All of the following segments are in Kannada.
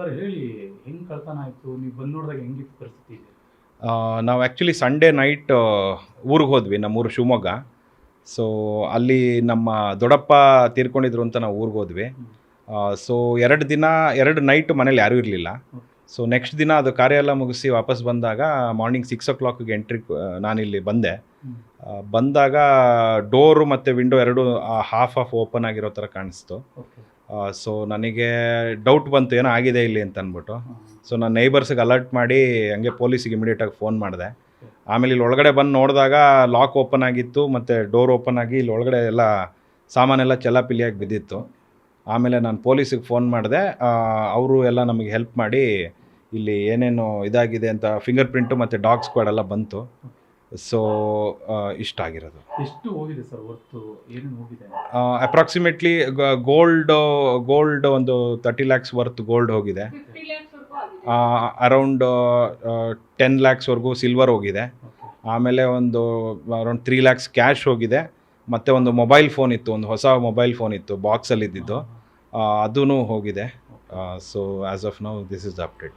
ಸರ್ ಹೇಳಿ ಹೆಂಗೆ ಕಳ್ತನ ಆಯ್ತು? ನೀವು ಬಂದು ನೋಡಿದಾಗ ಹೆಂಗಿತ್ತು ಪರಿಸ್ಥಿತಿ? ನಾವು ಆ್ಯಕ್ಚುಲಿ ಸಂಡೇ ನೈಟ್ ಊರಿಗೆ ಹೋದ್ವಿ ನಮ್ಮೂರು ಶಿವಮೊಗ್ಗ. ಸೊ ಅಲ್ಲಿ ನಮ್ಮ ದೊಡ್ಡಪ್ಪ ತೀರ್ಕೊಂಡಿದ್ರು ಅಂತ ನಾವು ಊರಿಗೆ ಹೋದ್ವಿ. ಸೊ ಎರಡು ದಿನ ಎರಡು ನೈಟ್ ಮನೇಲಿ ಯಾರೂ ಇರಲಿಲ್ಲ. ಸೊ ನೆಕ್ಸ್ಟ್ ದಿನ ಅದು ಕಾರ್ಯ ಎಲ್ಲ ಮುಗಿಸಿ ವಾಪಸ್ ಬಂದಾಗ ಮಾರ್ನಿಂಗ್ ಸಿಕ್ಸ್ ಓ ಕ್ಲಾಕ್ಗೆ ಎಂಟ್ರಿ ನಾನಿಲ್ಲಿ ಬಂದೆ. ಬಂದಾಗ ಡೋರು ಮತ್ತು ವಿಂಡೋ ಎರಡು ಹಾಫ್ ಆಫ್ ಓಪನ್ ಆಗಿರೋ ಥರ ಕಾಣಿಸ್ತು. ಸೊ ನನಗೆ ಡೌಟ್ ಬಂತು, ಏನೋ ಆಗಿದೆ ಇಲ್ಲಿ ಅಂತ ಅಂದ್ಬಿಟ್ಟು. ಸೊ ನಾನು ನೈಬರ್ಸ್ಗೆ ಅಲರ್ಟ್ ಮಾಡಿ, ಹಂಗೆ ಪೊಲೀಸಿಗೆ ಇಮಿಡಿಯೇಟಾಗಿ ಫೋನ್ ಮಾಡಿದೆ. ಆಮೇಲೆ ಇಲ್ಲಿ ಒಳಗಡೆ ಬಂದು ನೋಡಿದಾಗ ಲಾಕ್ ಓಪನ್ ಆಗಿತ್ತು, ಮತ್ತು ಡೋರ್ ಓಪನ್ ಆಗಿ ಇಲ್ಲಿ ಒಳಗಡೆ ಎಲ್ಲ ಸಾಮಾನೆಲ್ಲ ಚೆಲ್ಲಾಪಿಲಿಯಾಗಿ ಬಿದ್ದಿತ್ತು. ಆಮೇಲೆ ನಾನು ಪೊಲೀಸಿಗೆ ಫೋನ್ ಮಾಡಿದೆ. ಅವರು ಎಲ್ಲ ನಮಗೆ ಹೆಲ್ಪ್ ಮಾಡಿ, ಇಲ್ಲಿ ಏನೇನು ಇದಾಗಿದೆ ಅಂತ ಫಿಂಗರ್ ಪ್ರಿಂಟು ಮತ್ತು ಡಾಗ್ ಸ್ಕ್ವಾಡ್ ಎಲ್ಲ ಬಂತು. ಸೊ ಇಷ್ಟ ಆಗಿರೋದು. ಎಷ್ಟು ಹೋಗಿದೆ ಸರ್ ಹೊರ್ತು ಏನು ಹೋಗಿದೆ? ಅಪ್ರಾಕ್ಸಿಮೇಟ್ಲಿ ಗೋಲ್ಡ್ ಗೋಲ್ಡ್ ಒಂದು ತರ್ಟಿ ಲ್ಯಾಕ್ಸ್ ವರ್ತ್ ಗೋಲ್ಡ್ ಹೋಗಿದೆ. ಅರೌಂಡ್ ಟೆನ್ ಲ್ಯಾಕ್ಸ್ವರೆಗೂ ಸಿಲ್ವರ್ ಹೋಗಿದೆ. ಆಮೇಲೆ ಒಂದು ಅರೌಂಡ್ ತ್ರೀ ಲ್ಯಾಕ್ಸ್ ಕ್ಯಾಶ್ ಹೋಗಿದೆ. ಮತ್ತು ಒಂದು ಮೊಬೈಲ್ ಫೋನ್ ಇತ್ತು ಒಂದು ಹೊಸ ಮೊಬೈಲ್ ಫೋನ್ ಇತ್ತು ಬಾಕ್ಸಲ್ಲಿ ಇದ್ದಿದ್ದು ಅದೂ ಹೋಗಿದೆ. So as of now this is update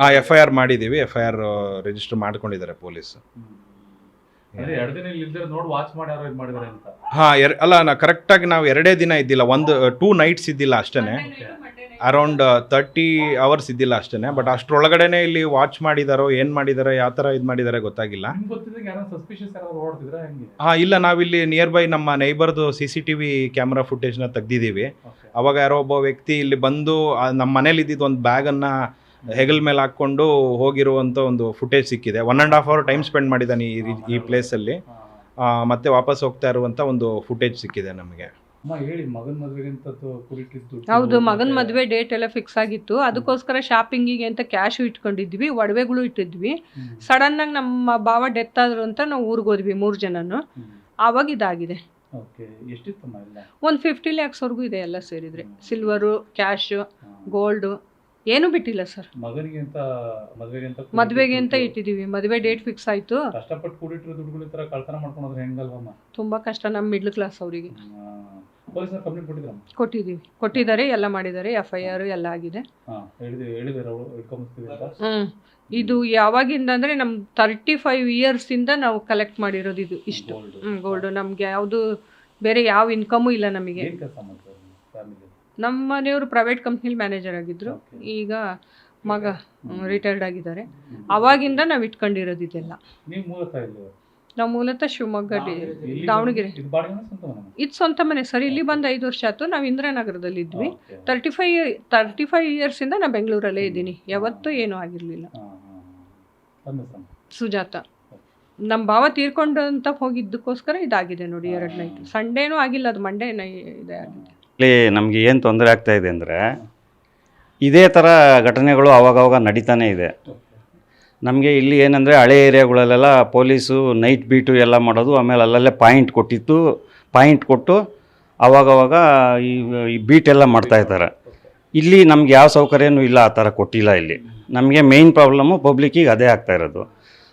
ಹಾಂ ಎಫ್ ಐ ಆರ್ ಮಾಡಿದ್ದೀವಿ ಎಫ್ ಐ ಆರ್ ರಿಜಿಸ್ಟರ್ ಮಾಡ್ಕೊಂಡಿದ್ದಾರೆ ಪೊಲೀಸ್. ಹಾ ಅಲ್ಲ ನಾ ಕರೆಕ್ಟಾಗಿ ನಾವು ಎರಡೇ ದಿನ ಇದ್ದಿಲ್ಲ ಒಂದು ಟೂ ನೈಟ್ಸ್ ಇದ್ದಿಲ್ಲ ಅಷ್ಟೇ ಅರೌಂಡ್ ತರ್ಟಿ ಅವರ್ಸ್ ಇದ್ದಿಲ್ಲ ಅಷ್ಟೇ ಬಟ್ ಅಷ್ಟರೊಳಗಡೆನೆ ಇಲ್ಲಿ ವಾಚ್ ಮಾಡಿದಾರೋ ಏನು ಮಾಡಿದಾರೋ ಯಾವ ಥರ ಇದು ಮಾಡಿದಾರೆ ಗೊತ್ತಾಗಿಲ್ಲ. ಹಾ ಇಲ್ಲ ನಾವಿಲ್ಲಿ ನಿಯರ್ ಬೈ ನಮ್ಮ ನೈಬರ್ದು C C T V camera ಫುಟೇಜ್ನ ತೆಗ್ದಿದ್ದೀವಿ. ತೆಗ್ದಿದೀವಿ ಅವಾಗ ಯಾರೋ ಒಬ್ಬ ವ್ಯಕ್ತಿ ಇಲ್ಲಿ ಬಂದು ನಮ್ಮ ಮನೇಲಿ ಇದ್ದಿದ್ದು ಒಂದು ಬ್ಯಾಗನ್ನು ಹೆಗಲ್ ಮೇಲೆ ಹಾಕ್ಕೊಂಡು ಹೋಗಿರುವಂಥ ಒಂದು ಫುಟೇಜ್ ಸಿಕ್ಕಿದೆ. One and half hour time spend ಮಾಡಿದ್ದಾನೆ ಈ ಈ ಪ್ಲೇಸಲ್ಲಿ ಮತ್ತೆ ವಾಪಸ್ ಹೋಗ್ತಾ ಇರುವಂಥ ಒಂದು ಫುಟೇಜ್ ಸಿಕ್ಕಿದೆ ನಮಗೆ. ಅಮ್ಮ ಹೇಳಿ ಮಗನ ಮದ್ವೆಗೆ ಅಂತ ಕೂಡಿಟ್ಟಿದ್ದು ಹೌದು ಮಗನ ಮದುವೆ ಡೇಟ್ ಎಲ್ಲ ಫಿಕ್ಸ್ ಆಗಿತ್ತು. ಅದಕ್ಕೋಸ್ಕರ ಶಾಪಿಂಗಿಗೆ ಅಂತ ಕ್ಯಾಶು ಇಟ್ಕೊಂಡಿದ್ವಿ ಒಡವೆಗಳು ಇಟ್ಟಿದ್ವಿ. ಸಡನ್ ಆಗಿ ನಮ್ಮ ಭಾವ ಡೆತ್ ಆದ್ರು ಅಂತ ನಾವು ಊರಿಗೆ ಹೋದ್ವಿ ಮೂರು ಜನನು. ಆವಾಗ ಇದಾಗಿದೆ. ಒಂದು ಫಿಫ್ಟಿ ಲ್ಯಾಕ್ಸ್ವರೆಗೂ ಇದೆ ಎಲ್ಲ ಸೇರಿದ್ರೆ. ಸಿಲ್ವರು ಕ್ಯಾಶು ಗೋಲ್ಡು ಏನು ಬಿಟ್ಟಿಲ್ಲ ಸರ್ ಮಗನಿಗೆ ಅಂತ ಮದ್ವೆಗೆ ಅಂತ ಮದುವೆಗೆ ಅಂತ ಇಟ್ಟಿದ್ದೀವಿ ಮದುವೆ ಡೇಟ್ ಫಿಕ್ಸ್ ಆಯಿತು. ಕಷ್ಟಪಟ್ಟು ಕೂಡಿಟ್ಟಿರೋ ದುಡ್ಡುಗಳ ಕಳ್ತನ ಮಾಡ್ಕೊಂಡ್ರೆ ಹೆಂಗಲ್ವಮ್ಮ? ತುಂಬ ಕಷ್ಟ ನಮ್ಮ ಮಿಡ್ಲ್ ಕ್ಲಾಸ್ ಅವರಿಗೆ. ಕೊಟ್ಟಿದ್ದೀವಿ. ಕೊಟ್ಟಿದ್ದಾರೆ ಎಲ್ಲ ಮಾಡಿದ್ದಾರೆ ಎಫ್ ಐ ಆರ್ ಎಲ್ಲ ಆಗಿದೆ. ಹ್ಮ್ ಇದು ಯಾವಾಗಿಂದ ಅಂದರೆ ನಮ್ಮ ತರ್ಟಿ ಫೈವ್ ಇಯರ್ಸಿಂದ ನಾವು ಕಲೆಕ್ಟ್ ಮಾಡಿರೋದು ಇದು ಇಷ್ಟು. ಗೋಲ್ಡ್ ನಮಗೆ ಯಾವುದು ಬೇರೆ ಯಾವ ಇನ್ಕಮು ಇಲ್ಲ ನಮಗೆ. ನಮ್ಮ ಮನೆಯವರು ಪ್ರೈವೇಟ್ ಕಂಪ್ನಿಲಿ ಮ್ಯಾನೇಜರ್ ಆಗಿದ್ರು. ಈಗ ಮಗ ರಿಟೈರ್ಡ್ ಆಗಿದ್ದಾರೆ. ಅವಾಗಿಂದ ನಾವು ಇಟ್ಕೊಂಡಿರೋದು ಇದೆಲ್ಲ. ನೀವು ಮೂಲತಃ ಶಿವಮೊಗ್ಗ ಡಿ- ದಾವಣಗೆರೆ. ಇದು ಸ್ವಂತ ಮನೆ ಇದು ಸ್ವಂತ ಮನೆ ಸರ್ ಇಲ್ಲಿ ಬಂದು ಐದು ವರ್ಷ ಆಯ್ತು. ನಾವು ಇಂದಿರಾನಗರದಲ್ಲಿ ಇದ್ವಿ. ತರ್ಟಿ ಫೈವ್ ತರ್ಟಿ ಫೈವ್ ಇಯರ್ಸಿಂದ ನಾನು ಬೆಂಗಳೂರಲ್ಲೇ ಇದ್ದೀನಿ. ಯಾವತ್ತೂ ಏನೂ ಆಗಿರಲಿಲ್ಲ. ಸುಜಾತ. ನಮ್ಮ ಭಾವ ತೀರ್ಕೊಂಡು ಅಂತ ಹೋಗಿದ್ದಕ್ಕೋಸ್ಕರ ಇದಾಗಿದೆ ನೋಡಿ ಎರಡು ನೈಟ್ ಸಂಡೇನೂ ಆಗಿಲ್ಲ ಅದು ಮಂಡೇ ನೈ ಇದೆ ಆಗಿದೆ. ಇಲ್ಲಿ ನಮಗೆ ಏನು ತೊಂದರೆ ಆಗ್ತಾ ಇದೆ ಅಂದರೆ ಇದೇ ಥರ ಘಟನೆಗಳು ಅವಾಗವಾಗ ನಡೀತಾನೆ ಇದೆ. ನಮಗೆ ಇಲ್ಲಿ ಏನಂದರೆ ಹಳೆ ಏರಿಯಾಗಳಲ್ಲೆಲ್ಲ ಪೊಲೀಸು ನೈಟ್ ಬೀಟು ಎಲ್ಲ ಮಾಡೋದು, ಆಮೇಲೆ ಅಲ್ಲಲ್ಲೇ ಪಾಯಿಂಟ್ ಕೊಟ್ಟಿತ್ತು. ಪಾಯಿಂಟ್ ಕೊಟ್ಟು ಅವಾಗವಾಗ ಈ ಈ ಬೀಟ್ ಎಲ್ಲ ಮಾಡ್ತಾಯಿದ್ದಾರೆ ಇಲ್ಲಿ ನಮ್ಗೆ ಯಾವ ಸೌಕರ್ಯನೂ ಇಲ್ಲ ಆ ಥರ ಕೊಟ್ಟಿಲ್ಲ ಇಲ್ಲಿ. ನಮಗೆ ಮೇಯ್ನ್ ಪ್ರಾಬ್ಲಮ್ಮು ಪಬ್ಲಿಕ್ಕಿಗೆ ಅದೇ ಆಗ್ತಾ ಇರೋದು.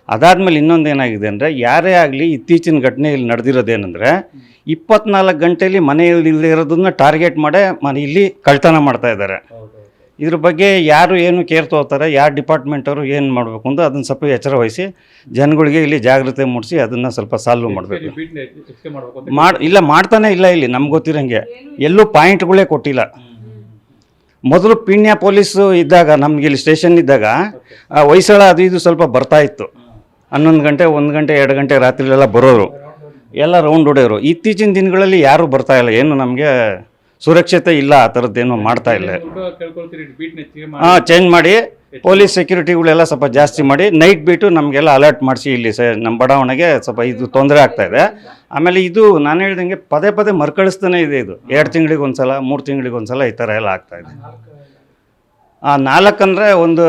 ಅದಾದಮೇಲೆ ಇನ್ನೊಂದು ಏನಾಗಿದೆ ಅಂದರೆ ಯಾರೇ ಆಗಲಿ ಇತ್ತೀಚಿನ ಘಟನೆ ಇಲ್ಲಿ ನಡೆದಿರೋದೇನೆಂದರೆ ಇಪ್ಪತ್ನಾಲ್ಕು ಗಂಟೆಯಲ್ಲಿ ಮನೆಯಲ್ಲಿ ಇಲ್ಲದೇ ಇರೋದನ್ನ ಟಾರ್ಗೆಟ್ ಮಾಡೇ ಮನೆ ಇಲ್ಲಿ ಕಳ್ತನ ಮಾಡ್ತಾ ಇದ್ದಾರೆ. ಇದ್ರ ಬಗ್ಗೆ ಯಾರು ಏನು ಕೇರ್ ತಗೋತಾರೆ ಡಿಪಾರ್ಟ್ಮೆಂಟ್ ಅವರು ಏನು ಮಾಡಬೇಕು ಅಂತ ಅದನ್ನು ಸ್ವಲ್ಪ ಎಚ್ಚರ ವಹಿಸಿ ಜನಗಳಿಗೆ ಇಲ್ಲಿ ಜಾಗೃತಿ ಮೂಡಿಸಿ ಅದನ್ನು ಸ್ವಲ್ಪ ಸಾಲ್ವ್ ಮಾಡಬೇಕು. ಮಾಡ್ ಇಲ್ಲ ಮಾಡ್ತಾನೆ ಇಲ್ಲ ಇಲ್ಲಿ ನಮ್ಗೆ ಗೊತ್ತಿರೋಂಗೆ. ಎಲ್ಲೂ ಪಾಯಿಂಟ್ಗಳೇ ಕೊಟ್ಟಿಲ್ಲ. ಮೊದಲು ಪಿಣ್ಯ ಪೊಲೀಸು ಇದ್ದಾಗ ನಮ್ಗೆ ಇಲ್ಲಿ ಸ್ಟೇಷನ್ ಇದ್ದಾಗ ಆ, ಹೊಯ್ಸಳ ಅದು ಇದು ಸ್ವಲ್ಪ ಬರ್ತಾ ಇತ್ತು. ಹನ್ನೊಂದು ಗಂಟೆ ಒಂದು ಗಂಟೆ ಎರಡು ಗಂಟೆ ರಾತ್ರಿಲೆಲ್ಲ ಬರೋರು. ಎಲ್ಲ ರೌಂಡ್ ಹೊಡೆಯೋರು. ಇತ್ತೀಚಿನ ದಿನಗಳಲ್ಲಿ ಯಾರೂ ಬರ್ತಾ ಇಲ್ಲ ಏನು ನಮಗೆ ಸುರಕ್ಷತೆ ಇಲ್ಲ ಆ ಥರದ್ದೇನು ಮಾಡ್ತಾ ಇಲ್ಲ. ಹಾಂ ಚೇಂಜ್ ಮಾಡಿ. ಪೊಲೀಸ್ ಸೆಕ್ಯೂರಿಟಿಗಳೆಲ್ಲ ಸ್ವಲ್ಪ ಜಾಸ್ತಿ ಮಾಡಿ. ನೈಟ್ ಬಿಟ್ಟು ನಮಗೆಲ್ಲ ಅಲರ್ಟ್ ಮಾಡಿಸಿ ಇಲ್ಲಿ ಸ ನಮ್ಮ ಬಡಾವಣೆಗೆ ಸ್ವಲ್ಪ ಇದು ತೊಂದರೆ ಆಗ್ತಾ ಇದೆ. ಆಮೇಲೆ ಇದು ನಾನು ಹೇಳ್ದಂಗೆ ಪದೇ ಪದೇ ಮರ್ಕಳಿಸ್ತಾನೆ ಇದೆ ಇದು. ಎರಡು ತಿಂಗಳಿಗೆ ಒಂದ್ಸಲ ಮೂರು ತಿಂಗಳಿಗೆ ಒಂದ್ಸಲ ಈ ಥರ ಎಲ್ಲ ಆಗ್ತಾ ಇದೆ. ಆ ನಾಲ್ಕಂದರೆ ಒಂದು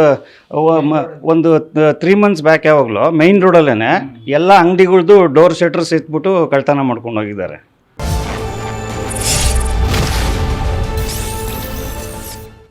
ಒಂದು ತ್ರೀ ಮಂತ್ಸ್ ಬ್ಯಾಕ್ ಯಾವಾಗಲೂ ಮೈನ್ ರೋಡಲ್ಲೇ ಎಲ್ಲ ಅಂಗಡಿಗಳ್ದು ಡೋರ್ ಶೆಟ್ರ್ಸ್ ಎತ್ಬಿಟ್ಟು ಕಳ್ತನ ಮಾಡ್ಕೊಂಡು ಹೋಗಿದ್ದಾರೆ.